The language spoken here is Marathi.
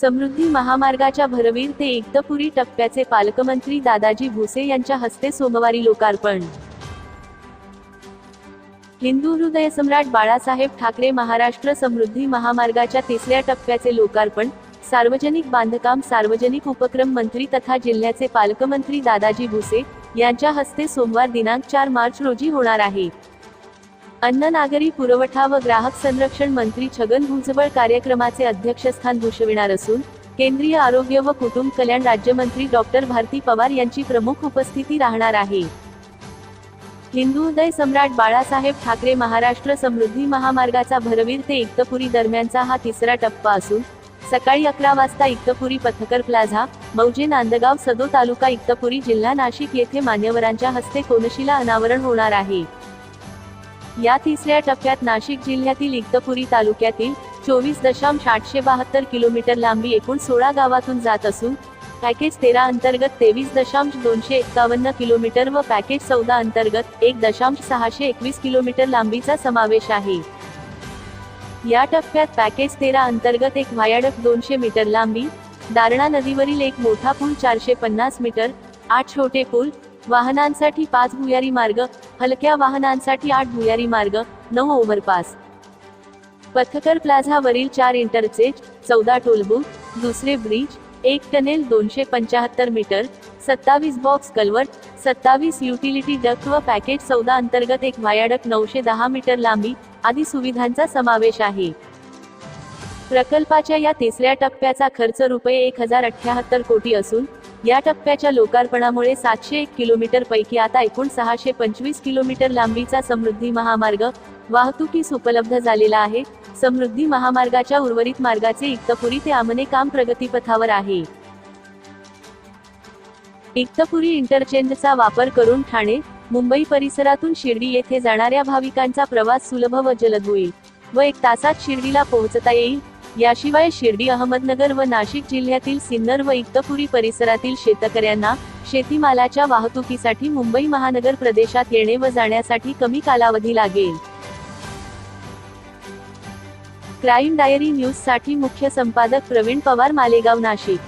समृद्धी महामार्गाच्या भरवीर ते एकतपुरी टप्प्याचे पालकमंत्री दादाजी भुसे यांच्या हस्ते सोमवारी लोकार्पण. हिंदू हृदय सम्राट बाळासाहेब ठाकरे महाराष्ट्र समृद्धी महामार्गाच्या तिसऱ्या टप्प्याचे लोकार्पण सार्वजनिक बांधकाम सार्वजनिक उपक्रम मंत्री तथा जिल्ह्याचे पालकमंत्री दादाजी भुसे यांच्या हस्ते सोमवार दिनांक चार मार्च रोजी होणार आहे. अन्न नागरी पुरवठा व ग्राहक संरक्षण मंत्री छगन भुजबळ कार्यक्रमाचे अध्यक्षस्थान भूषविणार असून केंद्रीय आरोग्य व कुटुंब कल्याण राज्यमंत्री डॉक्टर भारती पवार यांची प्रमुख उपस्थिती राहणार आहे. हिंदुदय सम्राट बाळासाहेब ठाकरे महाराष्ट्र समृद्धी महामार्गाचा भरवीर ते इक्तपुरी दरम्यानचा हा तिसरा टप्पा असून सकाळी अकरा वाजता इक्तपुरी पथकर प्लाझा मौजे नांदगाव सदो तालुका इक्तपुरी जिल्हा नाशिक येथे मान्यवरांच्या हस्ते कोनशिला अनावरण होणार आहे. या तिसऱ्या टप्प्यात नाशिक जिल्ह्यातील इक्तपुरी तालुक्यातील चोवीस दशांश आठशे बहात्तर किलोमीटर लांबी एकूण सोळा गावातून जात असून पॅकेज तेरा अंतर्गत तेवीस दशांश दोनशे एक्कावन्न किलोमीटर व पॅकेज चौदा अंतर्गत एक दशांश सहाशे एकवीस किलोमीटर लांबीचा समावेश आहे. या टप्प्यात पॅकेज तेरा अंतर्गत एक व्हायाडक दोनशे मीटर लांबी दारणा नदीवरील एक मोठा पूल चारशे पन्नास मीटर आठ छोटे पूल वाहनांसाठी पाच भुयारी मार्ग हलक्या वाहनांसाठी आठ भुयारी मार्ग नऊ ओव्हरपास. पथकर प्लाझावरील चार इंटरचेज चौदा टोलबूथ दुसरे ब्रिज एक टनेल दोनशे पंचाहत्तर मीटर सत्तावीस बॉक्स कलवट सत्तावीस युटिलिटी डक्ट व पॅकेज चौदा अंतर्गत एक व्हायाडक नऊशे दहा मीटर लांबी आदी सुविधांचा समावेश आहे. प्रकल्पाच्या या तिसऱ्या टप्प्याचा खर्च रुपये एक हजार अठ्याहत्तर कोटी असून या टप्प्याच्या लोकार्पणामुळे सातशे एक किलोमीटर पैकी आता एकूण सहाशे पंचवीस किलोमीटर लांबीचा समृद्धी महामार्ग वाहतुकीस उपलब्ध झालेला आहे. समृद्धी महामार्गाच्या उर्वरित मार्गाचे इक्तपुरी ते आमने काम प्रगतीपथावर आहे. इक्तपुरी इंटरचेंजचा वापर करून ठाणे मुंबई परिसरातून शिर्डी येथे जाणाऱ्या भाविकांचा प्रवास सुलभ व जलद होईल व एक तासात शिर्डीला पोहोचता येईल. याशिवाय शिर्डी अहमदनगर व नाशिक जिल्ह्यातील सिन्नर व इक्तपुरी परिसरातील शेतकऱ्यांना शेतीमालाच्या वाहतुकीसाठी मुंबई महानगर प्रदेशात येणे व जाण्यासाठी कमी कालावधी लागेल. क्राईम डायरी न्यूजसाठी मुख्य संपादक प्रवीण पवार मालेगाव नाशिक.